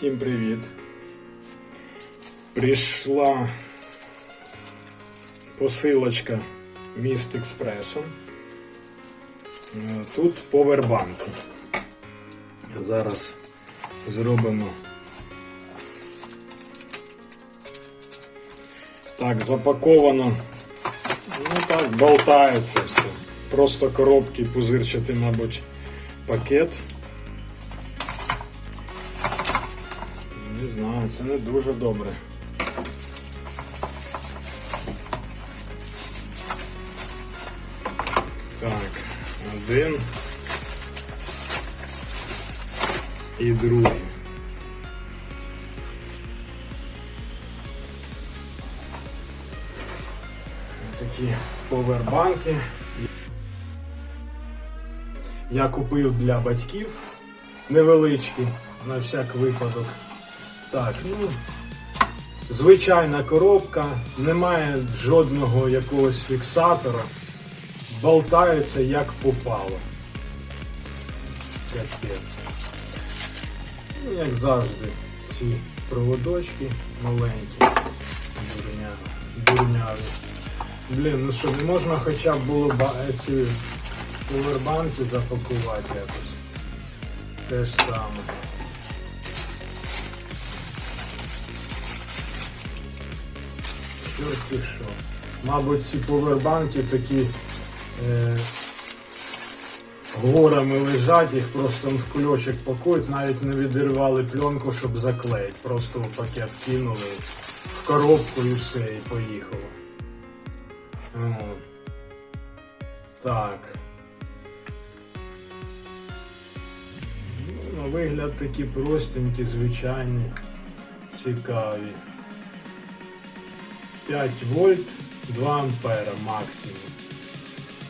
Всім привіт. Прийшла посилочка міст експресом. Е, Тут повербанки. Зараз зробимо. Так, запаковано. Ну так, болтається все. Просто коробки пузирчатий, мабуть, пакет. Знаю, це не дуже добре. Так, один і другий. Такі повербанки. Я купив для батьків невеличкі, на всяк випадок. Так, ну, звичайна коробка, немає жодного якогось фіксатора. Болтається як попало. Капець. Ну, як завжди, ці проводочки маленькі, дурня, дурняві. Блін, ну що, не можна хоча б було ба- ці повербанки запакувати якось. Те ж саме. Чорти що. Мабуть, ці повербанки такі е, горами лежать, їх просто в кульочок пакують, навіть не відірвали пленку, щоб заклеїти. Просто в пакет кинули в коробку і все, і поїхало. Так. Ну, на вигляд такі простенькі, звичайні, цікаві. 5 вольт, 2 ампера максимум.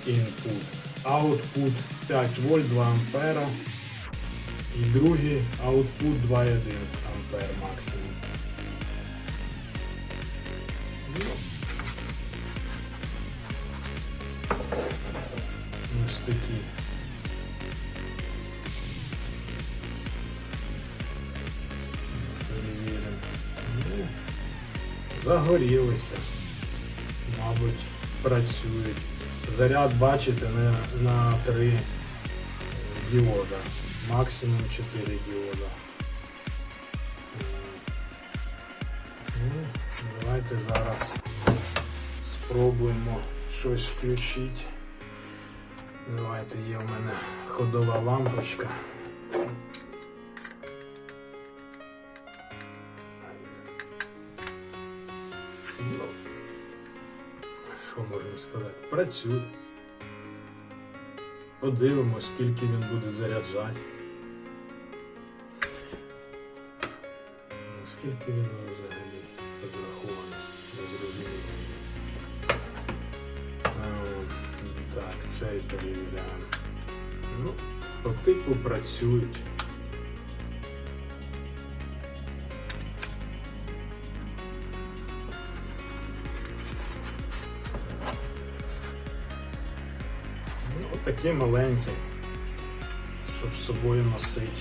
Input. Output 5 вольт, 2 ампера. І другий output 2,1 ампер максимум. Загорілися. Мабуть, працюють. Заряд бачите на, на 3 діода. Максимум 4 діода. Ну, давайте зараз спробуємо щось включити. Давайте є в мене ходова лампочка. Ну, що можна сказати? Працює. Подивимось, скільки він буде заряджати. Наскільки він взагалі розрахований, не зрозуміло. Е, Так, цей перевіряємо. Ну, по типу працюють. Такі маленькі, щоб з собою носити.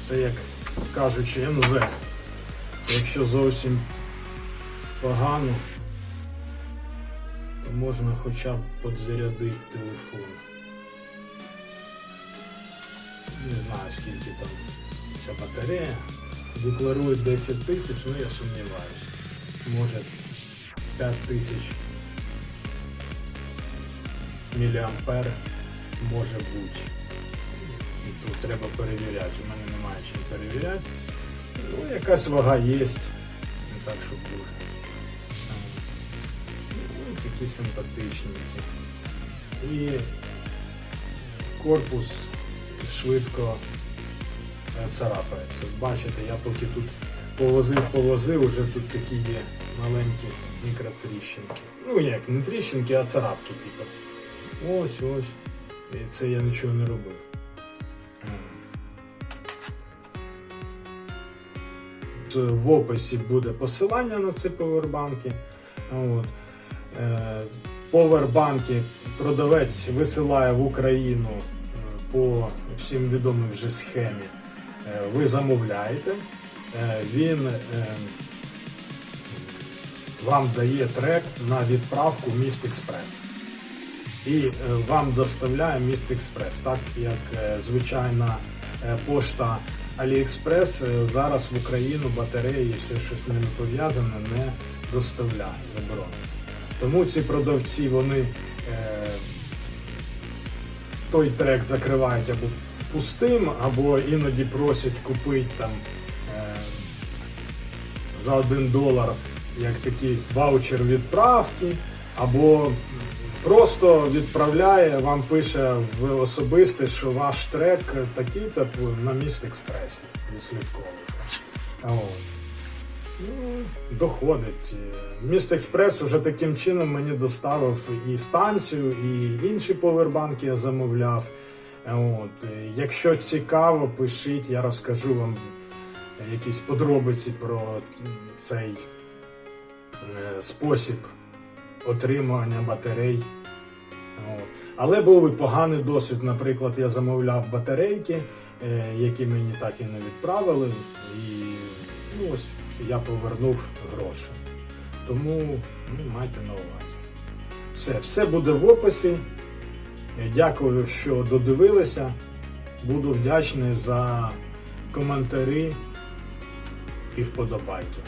Це як кажучи НЗ. Якщо зовсім погано, то можна хоча б подзарядити телефон. Не знаю скільки там ця батарея. Декларує 10 тисяч, ну я сумніваюся. Може 5 тисяч міліампер може бути. І тут треба перевіряти. У мене немає чим перевіряти. Ну, якась вага є. Не так, щоб дуже. Ну, такі симпатичненькі. І корпус швидко е, царапається. Бачите, я поки тут повозив, повозив, уже тут такі є маленькі мікротріщинки. Ну як, не тріщинки, а царапки типу. Ось ось. І це я нічого не робив. В описі буде посилання на ці повербанки. От. Е, Повербанки продавець висилає в Україну е, по всім відомій вже схемі. Е, Ви замовляєте він вам дає трек на відправку Міст Експрес. І е, вам доставляє Міст Експрес, так як е, звичайна е, пошта Аліекспрес зараз в Україну батареї і все, що з ними пов'язане, не доставляє, заборонено. Тому ці продавці вони той трек закривають або пустим, або іноді просять купити там за 1 долар як такий ваучер відправки, або просто відправляє, вам пише в особисте, що ваш трек такий-то на міст експресі відслідковуйте. От. Ну, доходить. Міст Експрес вже таким чином мені доставив і станцію, і інші повербанки я замовляв. От. Якщо цікаво, пишіть, я розкажу вам якісь подробиці про цей е, спосіб отримування батарей. От. Але був і поганий досвід. Наприклад, я замовляв батарейки, е, які мені так і не відправили. І ну, ось я повернув гроші. Тому ну, майте на увазі. Все, все буде в описі. Е, Дякую, що додивилися. Буду вдячний за коментарі і вподобайки.